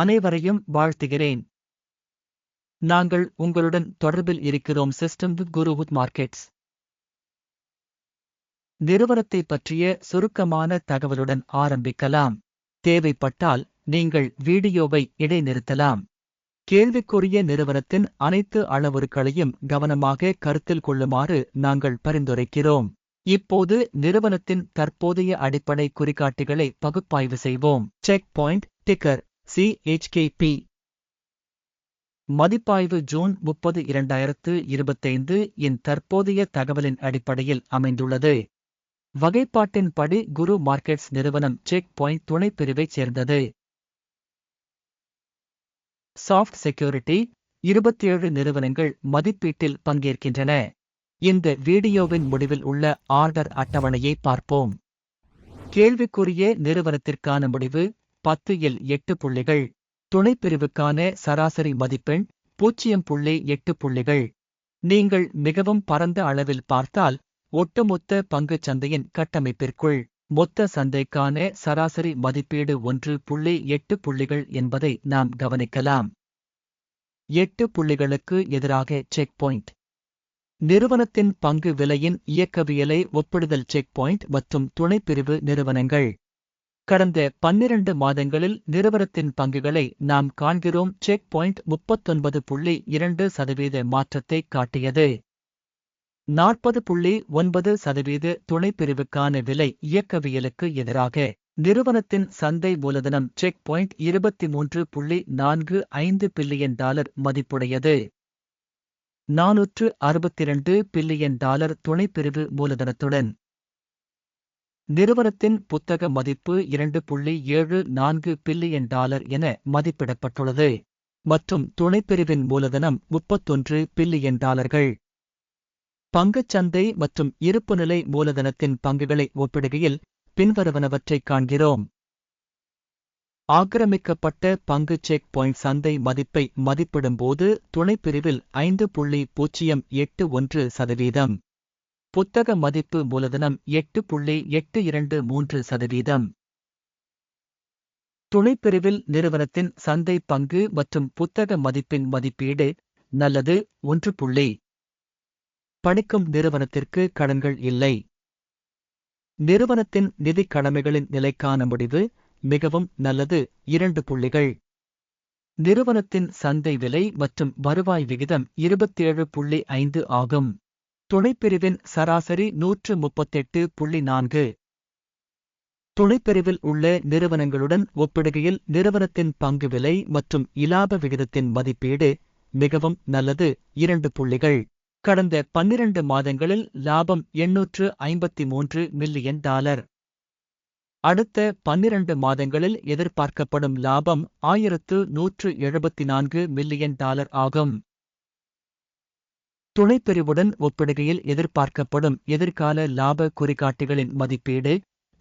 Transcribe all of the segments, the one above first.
அனைவரையும் வாழ்த்துகிறேன். நாங்கள் உங்களுடன் தொடர்பில் இருக்கிறோம் சிஸ்டம் வித் குருவுத் மார்க்கெட்ஸ் நிறுவனத்தை பற்றிய சுருக்கமான தகவலுடன் ஆரம்பிக்கலாம். தேவைப்பட்டால் நீங்கள் வீடியோவை இடைநிறுத்தலாம். கேள்விக்குரிய நிறுவனத்தின் அனைத்து அளவுருக்களையும் கவனமாக கருத்தில் கொள்ளுமாறு நாங்கள் பரிந்துரைக்கிறோம். இப்போது நிறுவனத்தின் தற்போதைய அடிப்படை குறிகாட்டிகளை பகுப்பாய்வு செய்வோம். செக் பாயிண்ட் டிக்கர் சிஹெச்கேபி மதிப்பாய்வு ஜூன் முப்பது இரண்டாயிரத்து இருபத்தைந்து இன் தற்போதைய தகவலின் அடிப்படையில் அமைந்துள்ளது. வகைப்பாட்டின்படி குரு மார்க்கெட்ஸ் நிறுவனம் செக் பாயிண்ட் துணைப்பிரிவைச் சேர்ந்தது. சாஃப்ட் செக்யூரிட்டி இருபத்தேழு நிறுவனங்கள் மதிப்பீட்டில் பங்கேற்கின்றன. இந்த வீடியோவின் முடிவில் உள்ள ஆர்டர் அட்டவணையை பார்ப்போம். கேள்விக்குரிய நிறுவனத்திற்கான முடிவு பத்து இல் எட்டு புள்ளிகள். துணைப்பிரிவுக்கான சராசரி மதிப்பெண் பூஜ்ஜியம் புள்ளி எட்டு புள்ளிகள். நீங்கள் மிகவும் பரந்த அளவில் பார்த்தால் ஒட்டுமொத்த பங்குச் சந்தையின் கட்டமைப்பிற்குள் மொத்த சந்தைக்கான சராசரி மதிப்பீடு ஒன்று புள்ளி எட்டு புள்ளிகள் என்பதை நாம் கவனிக்கலாம். எட்டு புள்ளிகளுக்கு எதிராக செக் பாயிண்ட் நிறுவனத்தின் பங்கு விலையின் இயக்கவியலை ஒப்பிடுதல் செக் பாயிண்ட் மற்றும் துணைப்பிரிவு நிறுவனங்கள். கடந்த பன்னிரண்டு மாதங்களில் நிறுவனத்தின் பங்குகளை நாம் காண்கிறோம். செக் பாயிண்ட் முப்பத்தொன்பது புள்ளி இரண்டு சதவீத மாற்றத்தை காட்டியது. நாற்பது புள்ளி ஒன்பது சதவீத துணைப்பிரிவுக்கான விலை இயக்கவியலுக்கு எதிராக நிறுவனத்தின் சந்தை மூலதனம் செக் பாயிண்ட் இருபத்தி மூன்று புள்ளி நான்கு ஐந்து பில்லியன் டாலர் மதிப்புடையது. நானூற்று அறுபத்திரண்டு பில்லியன் டாலர் துணைப்பிரிவு மூலதனத்துடன் நிறுவனத்தின் புத்தக மதிப்பு இரண்டு புள்ளி ஏழு நான்கு பில்லியன் டாலர் என மதிப்பிடப்பட்டுள்ளது. மற்றும் துணைப்பிரிவின் மூலதனம் முப்பத்தொன்று பில்லியன் டாலர்கள். பங்குச்சந்தை மற்றும் இருப்புநிலை மூலதனத்தின் பங்குகளை ஒப்பிடுகையில் பின்வருவனவற்றைக் காண்கிறோம். ஆக்கிரமிக்கப்பட்ட பங்கு செக் பாயிண்ட் சந்தை மதிப்பை மதிப்பிடும்போது துணைப்பிரிவில் ஐந்து புள்ளி பூஜ்ஜியம் எட்டு ஒன்று சதவீதம். புத்தக மதிப்பு மூலதனம் எட்டு புள்ளி எட்டு இரண்டு மூன்று சதவீதம். துணைப்பிரிவில் நிறுவனத்தின் சந்தை பங்கு மற்றும் புத்தக மதிப்பின் மதிப்பீடு நல்லது ஒன்று புள்ளி. பணிக்கும் நிறுவனத்திற்கு கடன்கள் இல்லை. நிறுவனத்தின் நிதிக் கடமைகளின் நிலைக்கான முடிவு மிகவும் நல்லது இரண்டு புள்ளிகள். நிறுவனத்தின் சந்தை விலை மற்றும் வருவாய் விகிதம் இருபத்தேழு புள்ளி ஐந்து ஆகும். துணைப்பிரிவின் சராசரி நூற்று முப்பத்தெட்டு புள்ளி நான்கு. துணைப்பிரிவில் உள்ள நிறுவனங்களுடன் ஒப்பிடுகையில் நிறுவனத்தின் பங்கு விலை மற்றும் இலாப விகிதத்தின் மதிப்பீடு மிகவும் நல்லது. இரண்டு புள்ளிகள். கடந்த பன்னிரண்டு மாதங்களில் லாபம் எண்ணூற்று ஐம்பத்தி மூன்று மில்லியன் டாலர். அடுத்த பன்னிரண்டு மாதங்களில் எதிர்பார்க்கப்படும் லாபம் ஆயிரத்து நூற்று எழுபத்தி நான்கு மில்லியன் டாலர் ஆகும். துணைப்பிரிவுடன் ஒப்பிடுகையில் எதிர்பார்க்கப்படும் எதிர்கால லாப குறிகாட்டிகளின் மதிப்பீடு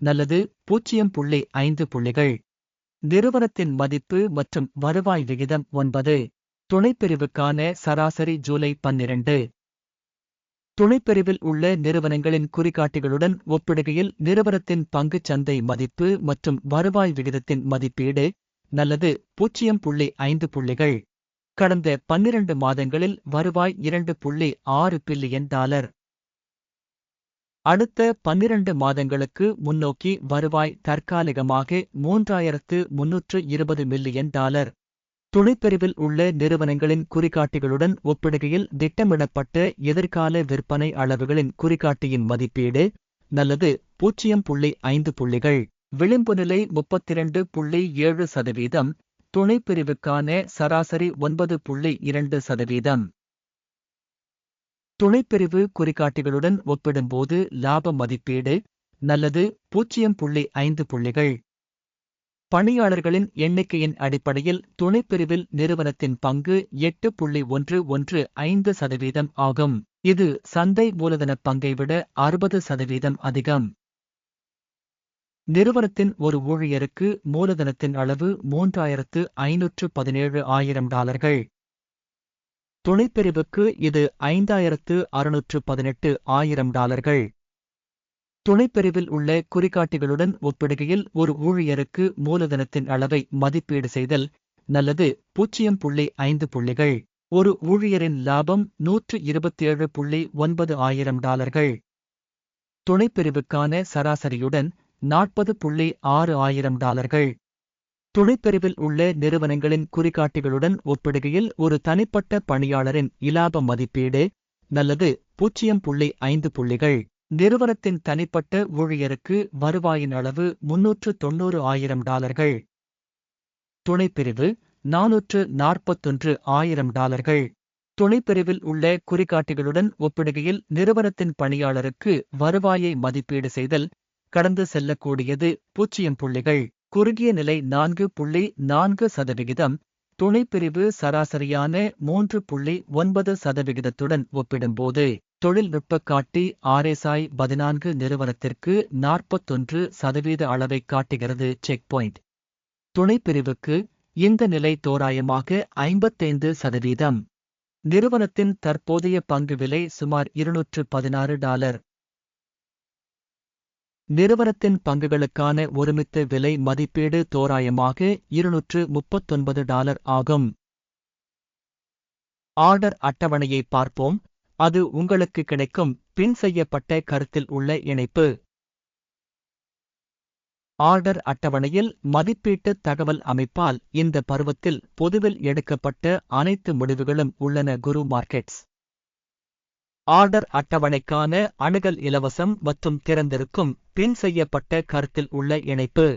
நல்லது பூஜ்ஜியம் புள்ளி ஐந்து புள்ளிகள். நிறுவனத்தின் மதிப்பு மற்றும் வருவாய் விகிதம் ஒன்பது. துணைப்பிரிவுக்கான சராசரி ஜூலை பன்னிரண்டு. துணைப்பிரிவில் உள்ள நிறுவனங்களின் குறிகாட்டிகளுடன் ஒப்பிடுகையில் நிறுவனத்தின் பங்குச் சந்தை மதிப்பு மற்றும் வருவாய் விகிதத்தின் மதிப்பீடு நல்லது பூஜ்ஜியம் புள்ளி ஐந்து புள்ளிகள். கடந்த பன்னிரண்டு மாதங்களில் வருவாய் இரண்டு புள்ளி ஆறு பில்லியன் டாலர். அடுத்த பன்னிரண்டு மாதங்களுக்கு முன்னோக்கி வருவாய் தற்காலிகமாக மூன்றாயிரத்து முன்னூற்று இருபது மில்லியன் டாலர். துணைப்பிரிவில் உள்ள நிறுவனங்களின் குறிகாட்டிகளுடன் ஒப்பிடுகையில் திட்டமிடப்பட்ட எதிர்கால விற்பனை அளவுகளின் குறிகாட்டியின் மதிப்பீடு நல்லது பூஜ்ஜியம் புள்ளி ஐந்து புள்ளிகள். விளிம்பு நிலை முப்பத்திரண்டு புள்ளி ஏழு சதவீதம். துணைப்பிரிவுக்கான சராசரி ஒன்பது புள்ளி இரண்டு சதவீதம். துணைப்பிரிவு குறிகாட்டிகளுடன் ஒப்பிடும்போது லாப மதிப்பீடு நல்லது பூஜ்ஜியம் புள்ளி ஐந்து புள்ளிகள். பணியாளர்களின் எண்ணிக்கையின் அடிப்படையில் துணைப்பிரிவில் நிறுவனத்தின் பங்கு எட்டு புள்ளி ஒன்று ஒன்று ஐந்து சதவீதம் ஆகும். இது சந்தை மூலதன பங்கை விட அறுபது சதவீதம் அதிகம். நிறுவனத்தின் ஒரு ஊழியருக்கு மூலதனத்தின் அளவு மூன்றாயிரத்து ஐநூற்று பதினேழு ஆயிரம் டாலர்கள். துணைப்பிரிவுக்கு இது ஐந்தாயிரத்து அறுநூற்று பதினெட்டு ஆயிரம் டாலர்கள். துணைப்பிரிவில் உள்ள குறிகாட்டிகளுடன் ஒப்பிடுகையில் ஒரு ஊழியருக்கு மூலதனத்தின் அளவை மதிப்பீடு செய்தல் நல்லது. பூஜ்ஜியம் புள்ளி ஐந்து புள்ளிகள். ஒரு ஊழியரின் லாபம் நூற்று இருபத்தேழு புள்ளி ஒன்பது ஆயிரம் டாலர்கள். துணைப்பிரிவுக்கான சராசரியுடன் நாற்பது புள்ளி ஆறு ஆயிரம் டாலர்கள். துணைப்பிரிவில் உள்ள நிறுவனங்களின் குறிகாட்டிகளுடன் ஒப்பிடுகையில் ஒரு தனிப்பட்ட பணியாளரின் இலாப மதிப்பீடு நல்லது பூஜ்ஜியம் புள்ளி ஐந்து புள்ளிகள். நிறுவனத்தின் தனிப்பட்ட ஊழியருக்கு வருவாயின் அளவு முன்னூற்று தொன்னூறு ஆயிரம் டாலர்கள். துணைப்பிரிவு நானூற்று நாற்பத்தொன்று ஆயிரம் டாலர்கள். துணைப்பிரிவில் உள்ள குறிகாட்டிகளுடன் ஒப்பிடுகையில் நிறுவனத்தின் பணியாளருக்கு வருவாயை மதிப்பீடு செய்தல் கடந்து செல்லக்கூடியது பூச்சியம் புள்ளிகள். குறுகிய நிலை நான்கு புள்ளி நான்கு சதவிகிதம். துணைப்பிரிவு சராசரியான மூன்று புள்ளி ஒன்பது சதவிகிதத்துடன் ஒப்பிடும்போது தொழில்நுட்ப காட்டி ஆர்எஸ்ஐ பதினான்கு நிறுவனத்திற்கு நாற்பத்தொன்று சதவீத அளவை காட்டுகிறது செக் பாயிண்ட். துணைப்பிரிவுக்கு இந்த நிலை தோராயமாக ஐம்பத்தைந்து சதவீதம். நிறுவனத்தின் தற்போதைய பங்கு விலை சுமார் இருநூற்று பதினாறு டாலர். நிறுவனத்தின் பங்குகளுக்கான ஒருமித்த விலை மதிப்பீடு தோராயமாக இருநூற்று முப்பத்தொன்பது டாலர் ஆகும். ஆர்டர் அட்டவணையை பார்ப்போம். அது உங்களுக்கு கிடைக்கும். பின் செய்யப்பட்ட கருத்தில் உள்ள இணைப்பு. ஆர்டர் அட்டவணையில் மதிப்பீட்டு தகவல் அமைப்பால் இந்த பருவத்தில் பொதுவில் எடுக்கப்பட்ட அனைத்து முடிவுகளும் உள்ளன. குரு மார்க்கெட்ஸ். ஆர்டர் அட்டவணைக்கான அணுகல் இலவசம் மற்றும் திறந்திருக்கும் பின் செய்யப்பட்ட கருத்தில் உள்ள இணைப்பு.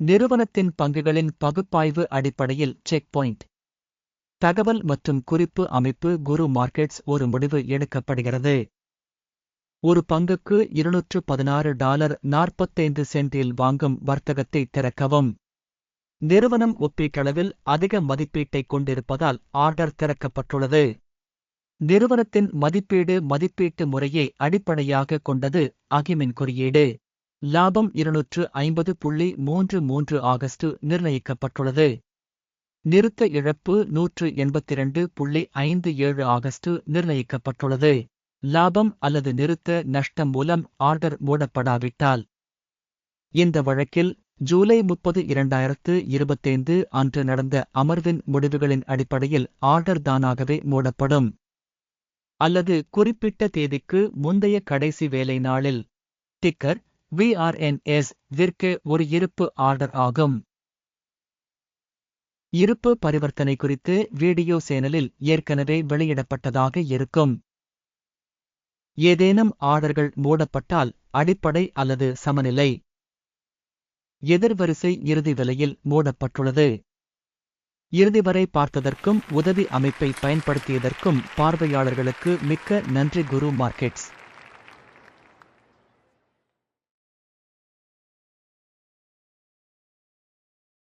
நிறுவனத்தின் பங்குகளின் பகுப்பாய்வு அடிப்படையில் செக் பாயிண்ட் தகவல் மற்றும் குறிப்பு அமைப்பு குரு மார்க்கெட்ஸ் ஒரு முடிவு எடுக்கப்படுகிறது. ஒரு பங்குக்கு இருநூற்று பதினாறு டாலர் நாற்பத்தைந்து சென்டில் வாங்கும் வர்த்தகத்தை திறக்கவும். நிறுவனம் ஒப்பீட்டளவில் அதிக மதிப்பீட்டைக் கொண்டிருப்பதால் ஆர்டர் திறக்கப்பட்டுள்ளது. நிறுவனத்தின் மதிப்பீடு மதிப்பீட்டு முறையை அடிப்படையாக கொண்டது அகிமின் குறியீடு. லாபம் இருநூற்று ஐம்பது புள்ளி மூன்று மூன்று ஆகஸ்ட் நிர்ணயிக்கப்பட்டுள்ளது. நிறுத்த இழப்பு நூற்று எண்பத்திரண்டு புள்ளி ஐந்து ஏழு ஆகஸ்ட் நிர்ணயிக்கப்பட்டுள்ளது. லாபம் அல்லது நிறுத்த நஷ்டம் மூலம் ஆர்டர் மூடப்படாவிட்டால். இந்த வழக்கில் ஜூலை முப்பது இரண்டாயிரத்து இருபத்தைந்து அன்று நடந்த அமர்வின் முடிவுகளின் அடிப்படையில் ஆர்டர் தானாகவே மூடப்படும். அல்லது குறிப்பிட்ட தேதிக்கு முந்தைய கடைசி வேலை நாளில். டிக்கர் விஆர்என்எஸ் விற்கு ஒரு இருப்பு ஆர்டர் ஆகும். இருப்பு பரிவர்த்தனை குறித்து வீடியோ சேனலில் ஏற்கனவே வெளியிடப்பட்டதாக இருக்கும். ஏதேனும் ஆர்டர்கள் மூடப்பட்டால் அடிப்படை அல்லது சமநிலை. எதிர்வரிசை இறுதி விலையில் மூடப்பட்டுள்ளது. இறுதி வரை பார்த்ததற்கும் உதவி அமைப்பை பயன்படுத்தியதற்கும் பார்வையாளர்களுக்கு மிக்க நன்றி குரு மார்க்கெட்ஸ்.